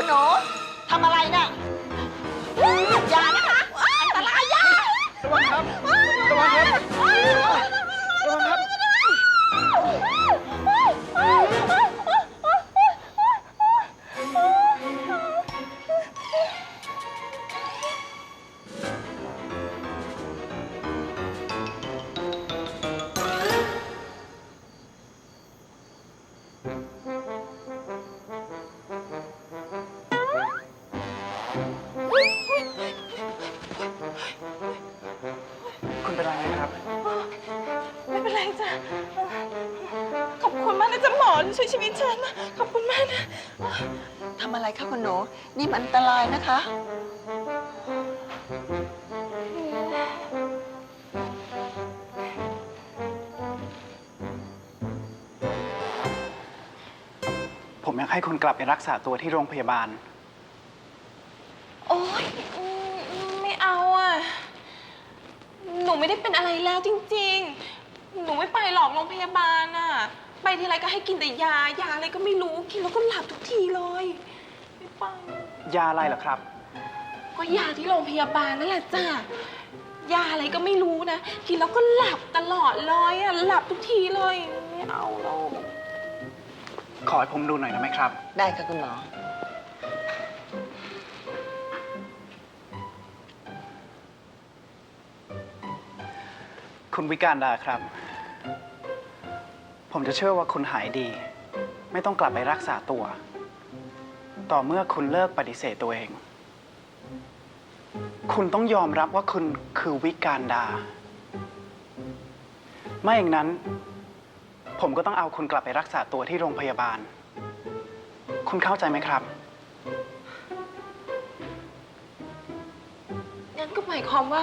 คุณหนูทำอะไรน่ะอย่านะคะ อันตรายอย่าระวังครับระวังครับระวังครับ ขอบคุณมากนะจ๊ะหมอช่วยชีวิตฉันนะขอบคุณมากนะทำอะไรคะคุณหนู นี่มันอันตรายนะคะ ผมอยากให้คุณกลับไปรักษาตัวที่โรงพยาบาล โอ๊ยอืมไม่เอาอะ หนูไม่ได้เป็นอะไรแล้วจริง ๆ หนูไม่ไปหรอกโรงพยาบาลอะ ไปทีไรก็ให้กินแต่ยายาอะไรก็ไม่รู้กินแล้วก็หลับทุกทีเลย ไม่ไป ยาอะไรเหรอครับ ก็ยาที่โรงพยาบาลนั่นแหละจ้ะยาอะไรก็ไม่รู้นะกินแล้วก็หลับตลอดเลยอะหลับทุกทีเลย ไม่เอาหรอกขอให้ผมดูหน่อยได้ไหมครับ ได้ค่ะคุณหมอ คุณวิการดาครับ ผมจะเชื่อว่าคุณหายดี ไม่ต้องกลับไปรักษาตัว ต่อเมื่อคุณเลิกปฏิเสธตัวเอง คุณต้องยอมรับว่าคุณคือวิการดา ไม่อย่างนั้น ผมก็ต้องเอาคุณกลับไปรักษาตัวที่โรงพยาบาล คุณเข้าใจไหมครับ งั้นก็หมายความว่า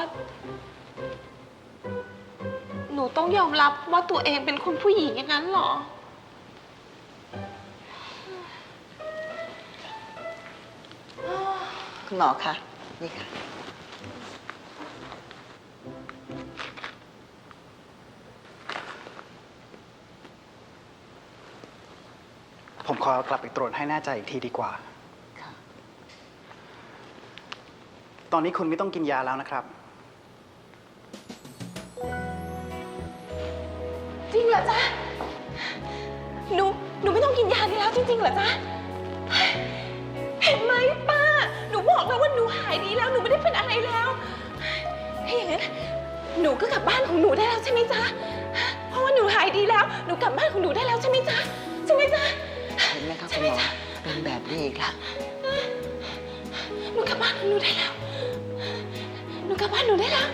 หนูต้องยอมรับว่าตัวเองเป็นคนผู้หญิงอย่างนั้นเหรอ คุณหมอคะนี่ค่ะ ผมขอกลับไปตรวจให้แน่ใจอีกทีดีกว่าค่ะตอนนี้คุณไม่ต้องกินยาแล้วนะครับ เหรอจ๊ะ หนู หนูไม่ต้องกินยานี้แล้วจริงๆเหรอจ๊ะ เห็นไหมป้า หนูบอกแล้วว่าหนูหายดีแล้ว หนูไม่ได้เป็นอะไรแล้วถ้าอย่างนั้น หนูก็กลับบ้านของหนูได้แล้วใช่ไหมจ๊ะ เพราะว่าหนูหายดีแล้ว หนูกลับบ้านของหนูได้แล้วใช่ไหมจ๊ะ ใช่ไหมจ๊ะ เห็นไหมคะคุณหมอเป็นแบบนี้อีกละหนูกลับบ้านของหนูได้แล้ว หนูกลับบ้านหนูได้แล้ว